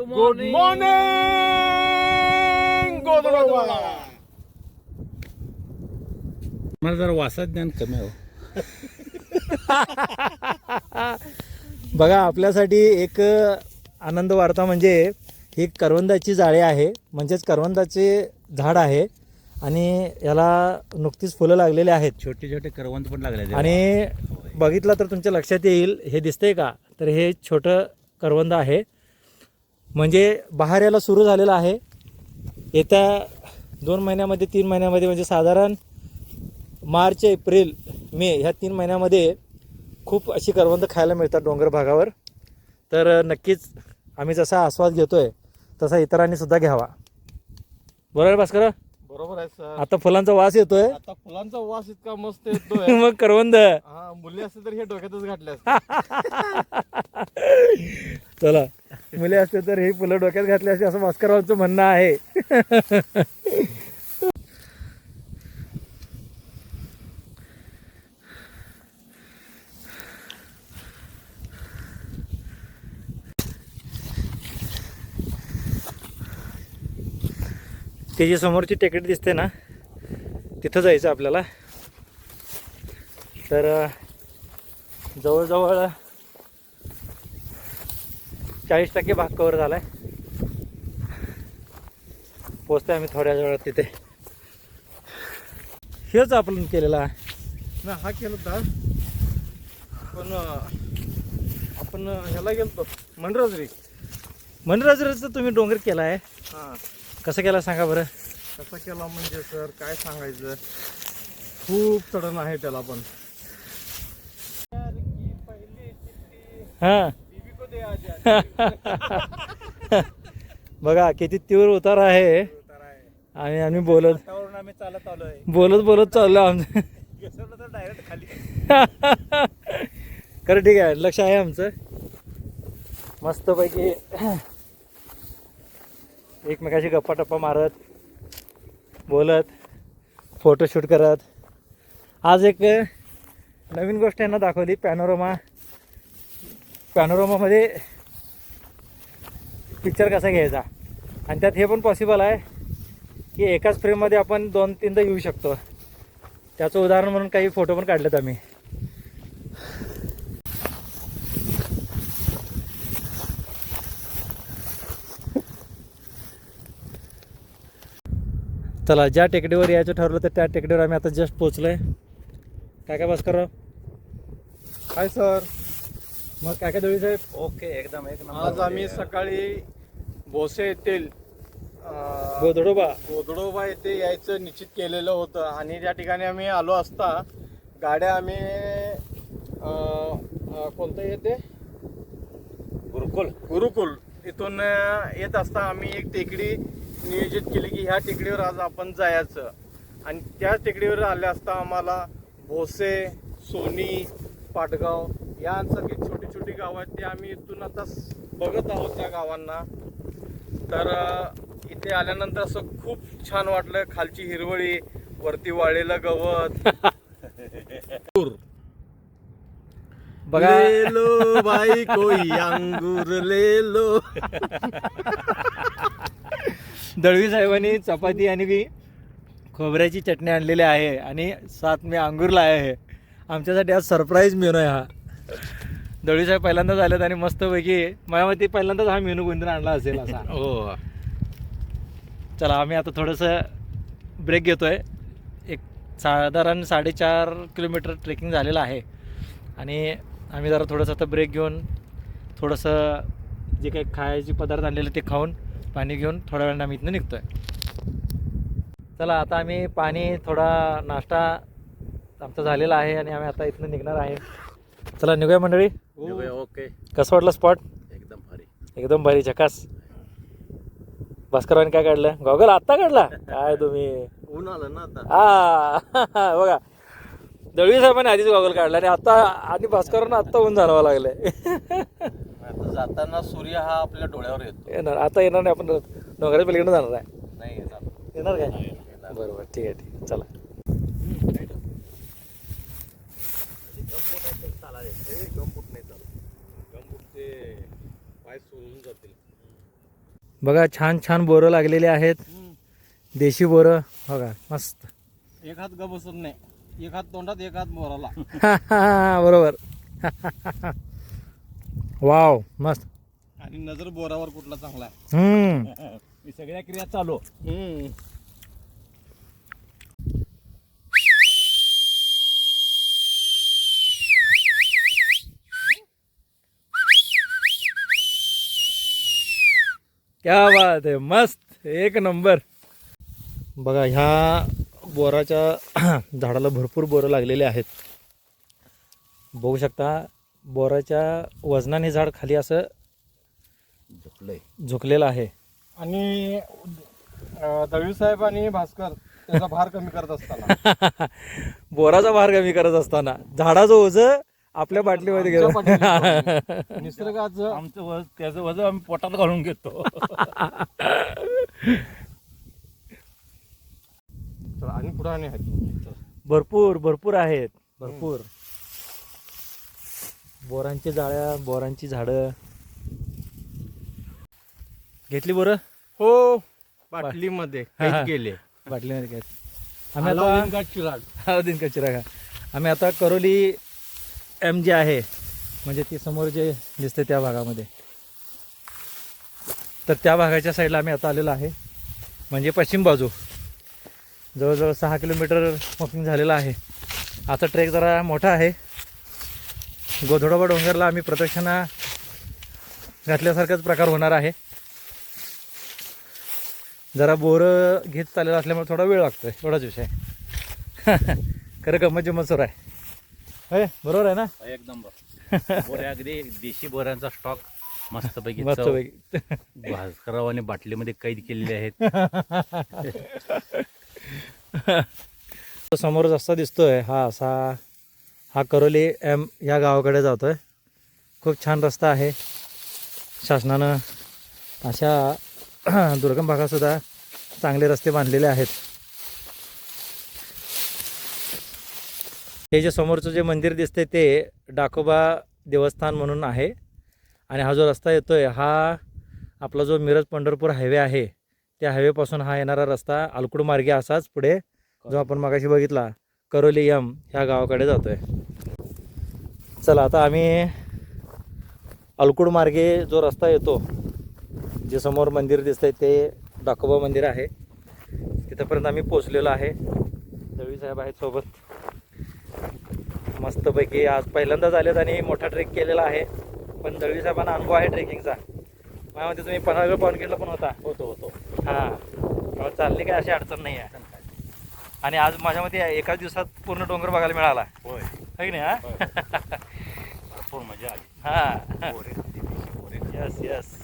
Good good morning गोदडोबा मला जरा वासात ज्ञान कमी हो. बघा आपल्यासाठी एक आनंद वार्ता म्हणजे ही करवंदाची जाळी आहे. म्हणजेच करवंदाचे झाड आहे. आणि याला नुकतीच फुलं लागलेली आहेत. छोटे छोटे करवंत पण लागले आणि बघितलं तर तुमच्या लक्षात येईल. हे दिसतंय का? तर हे छोटं करवंद आहे. म्हणजे बहार यायला सुरू झालेलं आहे. येत्या दोन महिन्यामध्ये तीन महिन्यामध्ये म्हणजे साधारण मार्च एप्रिल मे ह्या तीन महिन्यामध्ये खूप अशी करवंद खायला मिळतात डोंगर भागावर. तर नक्कीच आम्ही जसा आस्वाद घेतो आहे तसा इतरांनी सुद्धा घ्यावा. बरोबर भास्कर? बरोबर आहे सर. आता फुलांचा वास येतोय? आता फुलांचा वास इतका मस्त येतोय. मग करवंद. हा मुली असते तर हे डोक्यातच घातले असते चला मुले असते तर ही फुलं डोक्यात घातली असते असं भास्कररावांचं म्हणणं आहे. ते जी समोरची टेकडी दिसते ना तिथं जायचं आपल्याला. तर जवळजवळ चाळीस टक्के भाग कवर झाला आहे पोचतोय आम्ही थोड्या वेळात तिथे. हेच आपण केलेला आहे. ना हा केलं होता. पण आपण ह्याला गेलो होतो मंडराजरी मनराजचं तुम्ही डोंगर केला आहे हां. कसं केला सांगा बरं? कसा केला म्हणजे सर काय सांगायचं? खूप चढण आहे त्याला पण. हां. बघा किती तीव्र उतार आहे. आणि आम्ही बोलत आम्ही चालत आलोय. बोलत बोलत चाललो आमचं डायरेक्ट खाली. खरं ठीक आहे लक्ष आहे आमचं. मस्तपैकी एकमेकाशी गप्पा टप्पा मारत बोलत फोटोशूट करत. आज एक नवीन गोष्ट यांना दाखवली पॅनोरोमा पॅनोरोमामध्ये पिक्चर कसा घ्यायचा? आणि त्यात हे पण पॉसिबल आहे की एकाच फ्रेममध्ये आपण दोन तीनदा येऊ शकतो. त्याचं उदाहरण म्हणून काही फोटो पण काढलेत आम्ही. चला ज्या टेकडीवर यायचं ठरलं तर त्या टेकडीवर आम्ही आता जस्ट पोचलोय काय काय बस करा काय सर मग काय काय दळी साहेब? ओके एकदम एक आज आम्ही सकाळी भोसे येथील अं, गोधडोबा. गोधडोबा येथे यायचं निश्चित केलेलं होतं. आणि त्या ठिकाणी आम्ही आलो असता गाड्या आम्ही अं, अं, कोणतं येते? गुरुकुल. गुरुकुल. इथून अं, येत असता आम्ही एक टेकडी नियोजित केली की ह्या टेकडीवर आज आपण जायचं. आणि त्या टेकडीवर आले असता आम्हाला भोसे सोनी पाटगाव यांसारखी छोटी छोटी गावं आहेत ते आम्ही इथून आता बघत आहोत त्या गावांना. तर इथे आल्यानंतर असं खूप छान वाटलं. खालची हिरवळी वरती वाळलेलं गवत. बघा. ले लो भाई कोई अंगूर ले लो दळवी साहेबांनी चपाती आणि मी खोबऱ्याची चटणी आणलेली आहे आणि सात मी अंगूर लाय आहे. आमच्यासाठी आज सरप्राईज मेनू आहे हा. दळवी साहेब पहिल्यांदाच आलेत आणि मस्तपैकी माझ्या मते पहिल्यांदाच हा मेनू गुंतून आणला असेल असा. हो. चला आम्ही आता थोडंसं ब्रेक घेतोय. एक साधारण साडेचार किलोमीटर ट्रेकिंग झालेलं आहे. आणि आम्ही जरा थोडंसं आता ब्रेक घेऊन थोडंसं जे काही खायचे पदार्थ आणलेले ते खाऊन पाणी घेऊन थोड्या वेळानं आम्ही इथनं निघतोय. चला आता आम्ही पाणी थोडा नाश्ता आमचा झालेला आहे आणि आम्ही आता इथनं निघणार आहे. चला निघूया मंडळी. ओके. कसं वाटलं स्पॉट एकदम भारी. एकदम भारी झकास भास्करवानी काय काढलं? गॉगल आत्ता काढला? काय तुम्ही? ऊन आलं ना आता. हा बघा. दळवी साहेबांनी आधीच गॉगल काढला आणि आता आणि भास्करांना आत्ता ऊन जाणवा लागलंय. जाताना सूर्य हा आपल्या डोळ्यावर येतो. येणार. आता येणार नाही. आपण डोंगराच्या पलीकडे जाणार आहे. नाही येणार. येणार काय? बरोबर. ठीक आहे ठीक आहे. चला. बघा छान छान बोरं लागलेले आहेत. देशी बोरं. बघा मस्त. एक हात ग बसत नाही. एक हात तोंडात एक हात बोराला. बरोबर. वाव मस्त. आणि नजर बोरावर कुठला चांगला आहे. हम्म. मी सगळ्या क्रिया चालू. क्या बात आहे मस्त. एक नंबर. बघा ह्या बोराच्या झाडाला भरपूर बोरं लागलेले आहेत. बघू शकता बोराच्या वजनाने झाड खाली असं झुकलंय. झुकलेलं आहे. आणि अं, दळवी साहेब आणि भास्कर त्याचा भार कमी करत असताना. बोराचा भार कमी करत असताना. झाडाचं ओझ आपल्या बाटलीमध्ये आमच्या गेलं निसर्गाचं आमचं वज त्याचं वजन आम्ही पोटात घालून घेतो. चला, आणि पुढे आणि आहेत भरपूर भरपूर आहेत. भरपूर. बोरांची जाळ्या बोरांची झाडं. घेतली बोरं? हो बाटलीमध्ये. कैद केले. बाटलीमध्ये काय आम्ही आता का चिराग? अलाउद्दीन का चिराग. आम्ही आता करोली एम जे आहे म्हणजे ती समोर जे दिसते त्या भागामध्ये. तर त्या भागाच्या साईडला आम्ही आता आलेलो आहे. म्हणजे पश्चिम बाजू. जवळजवळ सहा किलोमीटर वॉकिंग झालेलं आहे. आता ट्रेक जरा मोठा आहे. गोधोडोबा डोंगरला आम्ही प्रदक्षिणा घातल्यासारखाच प्रकार होणार आहे. जरा बोरं घेत चाललेलं असल्यामुळे थोडा वेळ लागतोय एवढाच विषय. खरं गंमत जम्मत सुरू आहे. बरोबर आहे ना? एकदम बोऱ्या अगदी देशी बोऱ्यांचा स्टॉक मस्तपैकी मस्त चव. पैकी भास्कररावाने बाटलीमध्ये कैद केलेले आहेत. तो समोर रस्ता दिसतोय हा असा हा करोली एम या गावाकडे जातो आहे खूप छान रस्ता आहे. शासनानं अशा दुर्गम भागातसुद्धा चांगले रस्ते बांधलेले आहेत. हे जे समोरचं जे मंदिर दिसते ते डाकोबा देवस्थान म्हणून आहे. आणि हा जो रस्ता येतो आहे हा आपला जो मिरज पंढरपूर हायवे आहे त्या हायवेपासून हा येणारा रस्ता अलकुड मार्गे असाच पुढे जो आपण मागाशी बघितला करोली यम ह्या गावाकडे जातो आहे चला आता आम्ही अलकुड मार्गे जो रस्ता येतो जे समोर मंदिर दिसतंय ते डाकोबा मंदिर आहे. तिथंपर्यंत आम्ही पोचलेलो आहे. दळवी साहेब आहेत सोबत. मस्तपैकी आज पहिल्यांदाच आलेत आणि मोठा ट्रेक केलेला आहे. पण दळवी साहेबांना अनुभव आहे ट्रेकिंगचा माझ्यामध्ये तुम्ही पन्हाळगड पावनखिंडला पण होता. होतो होतो. हां. चालली काय अशी अडचण नाही आहे. आणि आज माझ्या मते एकाच दिवसात पूर्ण डोंगर बघायला मिळाला. होय. है नाही हा? हा. Yes yes